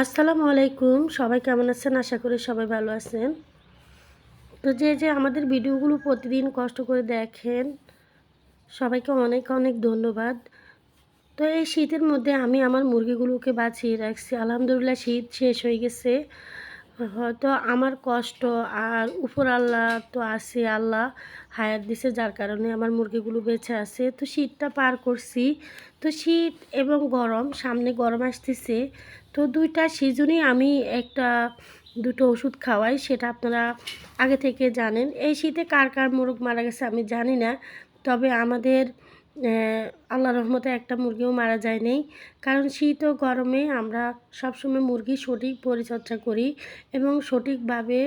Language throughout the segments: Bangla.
আসসালামু আলাইকুম। সবাই কেমন আছেন? আশা করি সবাই ভালো আছেন। তো যে যে আমাদের ভিডিওগুলো প্রতিদিন কষ্ট করে দেখেন, সবাইকে অনেক অনেক ধন্যবাদ। তো এই শীতের মধ্যে আমি আমার মুরগিগুলোকে বাঁচিয়ে রাখছি। আলহামদুলিল্লাহ শীত শেষ হয়ে গেছে। হয়তো আমার কষ্ট আর উপর আল্লাহ তো আছে আল্লাহ হায়াত দিছে যার কারণে আমার মুরগিগুলো বেঁচে আছে। তো শীতটা পার করছি, তো শীত এবং গরম, সামনে গরম আসতেছে। তো দুইটা সিজনই আমি একটা, দুটো ওষুধ খাওয়াই, সেটা আপনারা আগে থেকে জানেন। এই শীতে কার কার মোরগ মারা গেছে আমি জানি না, তবে আমাদের আল্লাহ রহমতে একটা মুরগিও মারা যায় নেই কারণ শীত ও গরমে আমরা সবসময় মুরগি সঠিক পরিচর্যা করি এবং সঠিকভাবে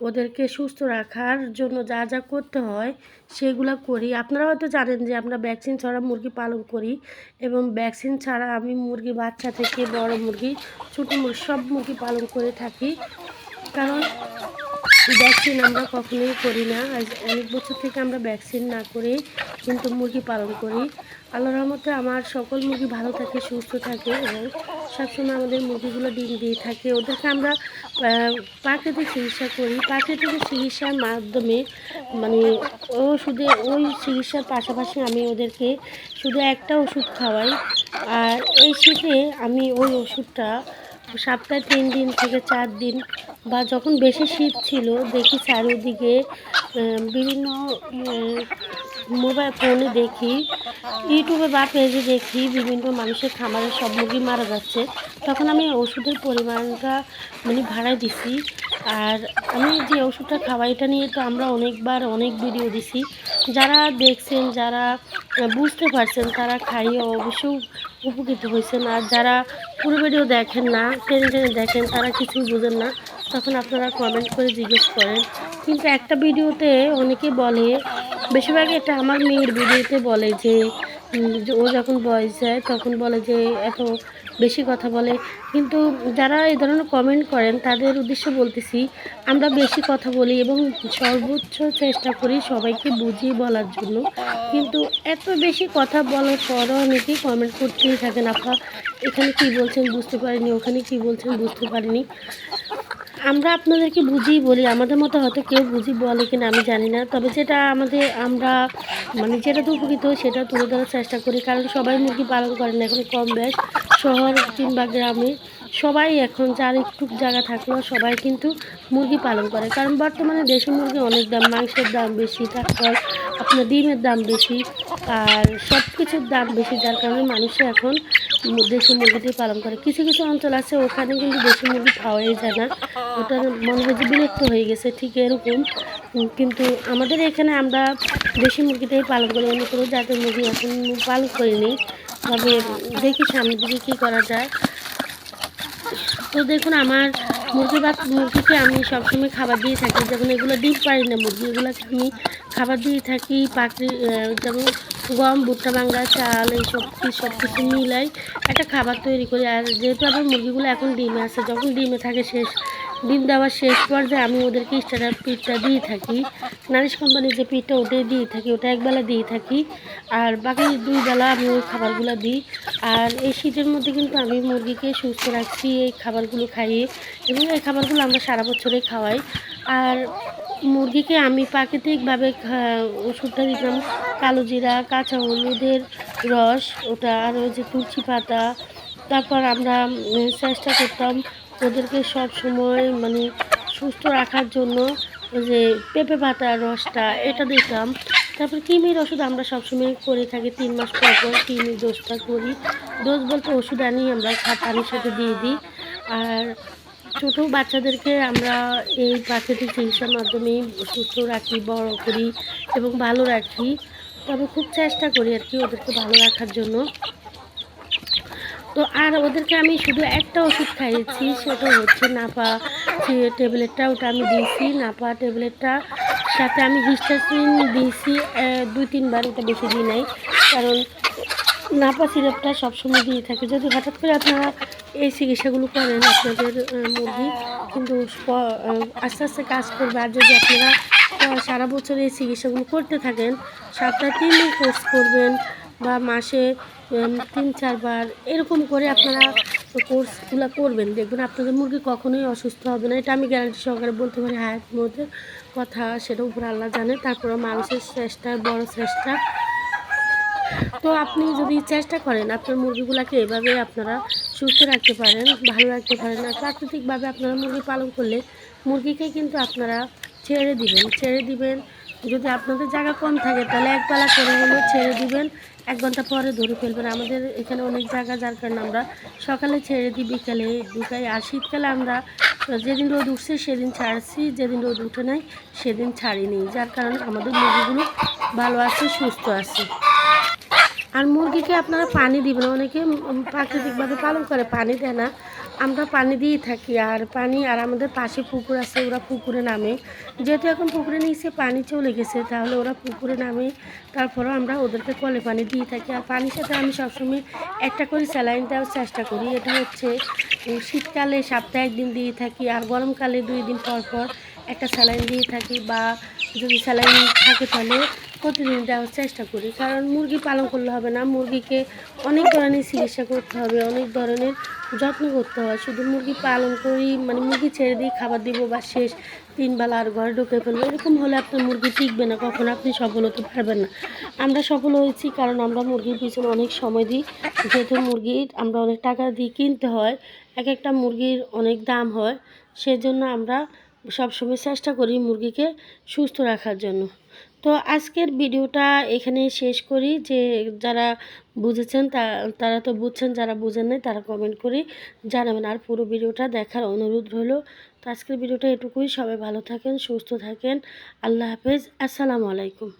ওদেরকে সুস্থ রাখার জন্য যা যা করতে হয় সেগুলো করি। আপনারা হয়তো জানেন যে আমরা ভ্যাকসিন ছাড়া মুরগি পালন করি এবং ভ্যাকসিন ছাড়া আমি মুরগি বাচ্চা থেকে বড় মুরগি, ছোটো মুরগি সব মুরগি পালন করে থাকি। কারণ ভ্যাকসিন আমরা কখনোই করি না। আজ অনেক বছর থেকে আমরা ভ্যাকসিন না করে কিন্তু মুরগি পালন করি। আল্লাহ রহমতে আমার সকল মুরগি ভালো থাকে, সুস্থ থাকে এবং সবসময় আমাদের মুরগিগুলো ডিম দিয়ে থাকে। ওদেরকে আমরা প্রাকৃতিক চিকিৎসা করি। প্রাকৃতিক চিকিৎসার মাধ্যমে মানে ওষুধে, ওই চিকিৎসার পাশাপাশি আমি ওদেরকে শুধু একটা ওষুধ খাওয়াই। আর এই শীতে আমি ওই ওষুধটা সপ্তাহে তিন দিন থেকে চার দিন বা যখন বেশি শীত ছিল, দেখি চারিদিকে বিভিন্ন মোবাইল ফোনে দেখি, ইউটিউবে বা পেজে দেখি বিভিন্ন মানুষের খামারের সব মুরগি মারা যাচ্ছে। তখন আমি ওষুধের পরিমাণটা মানে ভাড়ায় দিছি। আর আমি যে ওষুধটা খাওয়াই, এটা নিয়ে তো আমরা অনেকবার অনেক ভিডিও দিছি। যারা দেখছেন, যারা বুঝতে পারছেন, তারা খাইয়ে অবশ্যই উপকৃত হয়েছেন। আর যারা পুরো ভিডিও দেখেন না, টেনে টেনে দেখেন, তারা কিছুই বুঝেন না। তখন আপনারা কমেন্ট করে জিজ্ঞেস করেন। কিন্তু একটা ভিডিওতে অনেকে বলে, বেশিরভাগ এটা আমার মেয়ের ভিডিওতে বলে যে ও যখন বয়স যায়, তখন বলে যে, এত বেশি কথা বলে। কিন্তু যারা এই ধরনের কমেন্ট করেন, তাদের উদ্দেশ্যে বলতেছি, আমরা বেশি কথা বলি এবং সর্বোচ্চ চেষ্টা করি সবাইকে বুঝিয়ে বলার জন্য। কিন্তু এত বেশি কথা বলার পরও অনেকেই কমেন্ট করতেই থাকেন, আপা, এখানে কি বলছেন বুঝতে পারিনি, ওখানে কি বলছেন বুঝতে পারিনি। আমরা আপনাদেরকে বুঝিয়ে বলি, আমাদের মতো হয়তো কেউ বুঝি বলে কিনা আমি জানি না। তবে যেটা আমাদের, আমরা মানে যেটা উপকৃত, সেটা তুলে ধরার চেষ্টা করি। কারণ সবাই মুরগি পালন করেন, এখন কম বেশ শহর কিংবা গ্রামে সবাই এখন যার একটু জায়গা থাকলেও সবাই কিন্তু মুরগি পালন করে। কারণ বর্তমানে দেশি মুরগি অনেক দাম, মাংসের দাম বেশি, তারপর আপনার ডিমের দাম বেশি, আর সব কিছুর দাম বেশি, যার কারণে মানুষে এখন দেশি মুরগিটি পালন করে। কিছু কিছু অঞ্চল আছে, ওখানে কিন্তু দেশি মুরগি পাওয়াই যায় না। ওটা মনে হয় যে বিলুপ্ত হয়ে গেছে, ঠিক এরকম। কিন্তু আমাদের এখানে আমরা দেশি মুরগিটাই পালন করি, অন্য কোনো জাতের মুরগি এখন পালন করিনি তবে দেখি সামনের দিকে কী করা যায়। তো দেখুন, আমার মুরগি বা মুরগিকে আমি সবসময় খাবার দিয়ে থাকি। যেমন এগুলো ডিম পারি না, মুরগি এগুলোকে আমি খাবার দিয়ে থাকি। পাখি যেমন গম, ভুট্টা বাঙ্গা চাল, এইসব সব কিছু মিলাই একটা খাবার তৈরি করি। আর যেহেতু আমার মুরগিগুলো এখন ডিমে আছে, যখন ডিমে থাকে শেষ ডিম দেওয়ার শেষ পর্যায়ে আমি ওদেরকে স্টার্টার পিঠটা দিয়ে থাকি। নারিশ কোম্পানির যে পিঠটা ওটাই দিয়ে থাকি, ওটা একবেলা দিয়ে থাকি। আর বাকি দুই বেলা আমি ওই খাবারগুলো দিই। আর এই শীতের মধ্যে কিন্তু আমি মুরগিকে সুস্থ রাখছি, এই খাবারগুলো খাইয়ে। এবং এই খাবারগুলো আমরা সারা বছরে খাওয়াই। আর মুরগিকে আমি প্রাকৃতিকভাবে ওষুধটা দিতাম। কালো জিরা, কাঁচা হলুদের রস, ওটা আর ওই যে তুলসী পাতা। তারপর আমরা চেষ্টা করতাম ওদেরকে সব সময় মানে সুস্থ রাখার জন্য যে পেঁপে পাতার রসটা এটা দিতাম। তারপর কৃমির ওষুধ আমরা সবসময় করে থাকি, তিন মাস পর পর কৃমির ডোজটা করি। ডোজ বলতে ওষুধ আনি, আমরা পানির সাথে দিয়ে দিই। আর ছোটো বাচ্চাদেরকে আমরা এই প্রাকৃতিক চিকিৎসার মাধ্যমেই সুস্থ রাখি, বড় করি এবং ভালো রাখি। তবে খুব চেষ্টা করি আর কি ওদেরকে ভালো রাখার জন্য। তো আর ওদেরকে আমি শুধু একটা ওষুধ খাইয়েছি, সেটা হচ্ছে নাপা ট্যাবলেটটা, ওটা আমি দিয়েছি। নাপা ট্যাবলেটটা সাথে আমি হিস্টাসিন দিয়েছি দুই, তিনবার, ওটা বেশি দিই নাই। কারণ নাপা সিরাপটা সবসময় দিয়ে থাকে। যদি হঠাৎ করে আপনারা এই চিকিৎসাগুলো করেন আপনাদের মুরগি, কিন্তু আস্তে আস্তে কাজ করবে। আর যদি আপনারা সারা বছর এই চিকিৎসাগুলো করতে থাকেন সপ্তাহে তিন দিন কোর্স করবেন বা মাসে তিন, চারবার এরকম করে আপনারা কোর্সগুলো করবেন। দেখবেন আপনাদের মুরগি কখনোই অসুস্থ হবে না। এটা আমি গ্যারান্টি সহকারে বলতে পারি, হায়াত মধ্যে কথা, সেটা উপর আল্লাহ জানে। তারপরে মানুষের চেষ্টা, বড় চেষ্টা। তো আপনি যদি চেষ্টা করেন আপনার মুরগিগুলোকে এভাবে আপনারা সুস্থ রাখতে পারেন, ভালো রাখতে পারেন, আর প্রাকৃতিকভাবে আপনারা মুরগি পালন করলে মুরগিকে কিন্তু আপনারা ছেড়ে দিবেন ছেড়ে দিবেন। যদি আপনাদের জায়গা কম থাকে, তাহলে একবেলা করে হলেও ছেড়ে দিবেন। এক ঘণ্টা পরে ধরে ফেলবেন। আমাদের এখানে অনেক জায়গা, যার কারণে আমরা সকালে ছেড়ে দিই, বিকালে ঢুকাই। আর শীতকালে আমরা যেদিন রোদ উঠছে, সেদিন ছাড়ছি। যেদিন রোদ উঠে নাই, সেদিন ছাড়িনি। যার কারণে আমাদের মুরগিগুলো ভালো আছে, সুস্থ আছে। আর মুরগিকে আপনারা পানি দিবেন। অনেকে প্রাকৃতিকভাবে পালন করে, পানি দেয় না। আমরা পানি দিয়েই থাকি আর পানি, আর আমাদের পাশে পুকুর আছে, ওরা পুকুরে নামে। যেহেতু এখন পুকুরে নিচে পানি চলে গেছে, তাহলে ওরা পুকুরে নামে। তারপরেও আমরা ওদেরকে কলে পানি দিয়ে থাকি। আর পানির সাথে আমি সবসময় একটা করে স্যালাইন দেওয়ার চেষ্টা করি। এটা হচ্ছে শীতকালে সপ্তাহে একদিন দিয়ে থাকি, আর গরমকালে দুই দিন পর পর একটা স্যালাইন দিয়ে থাকি। বা যদি স্যালাইন থাকে তাহলে প্রতিদিন দেওয়ার চেষ্টা করি। কারণ মুরগি পালন করলে হবে না, মুরগিকে অনেক ধরনের চিকিৎসা করতে হবে, অনেক ধরনের যত্ন করতে হয়। শুধু মুরগি পালন করি মানে মুরগি ছেড়ে দিই খাবার দিব বা শেষ তিন বেলা আর ঘরে ঢুকে ফেলব, এরকম হলে আপনার মুরগি টিকবে না, কখন আপনি সফল হতে পারবেন না। আমরা সফল হয়েছি কারণ আমরা মুরগির পিছনে অনেক সময় দিই। যেহেতু মুরগির আমরা অনেক টাকা দিয়ে কিনতে হয়, এক একটা মুরগির অনেক দাম হয়, সেজন্য আমরা সবসময় চেষ্টা করি মুরগিকে সুস্থ রাখার জন্য। তো আজকের ভিডিওটা এখানে শেষ করি। যে যারা বুঝেছেন তারা তো বুঝছেন, যারা বুঝেন নাই তারা কমেন্ট করে জানাবেন। আর পুরো ভিডিওটা দেখার অনুরোধ রইল। তো আজকের ভিডিওটা এটুকুই। সবাই ভালো থাকেন, সুস্থ থাকেন। আল্লাহ হাফেজ। আসসালামু আলাইকুম।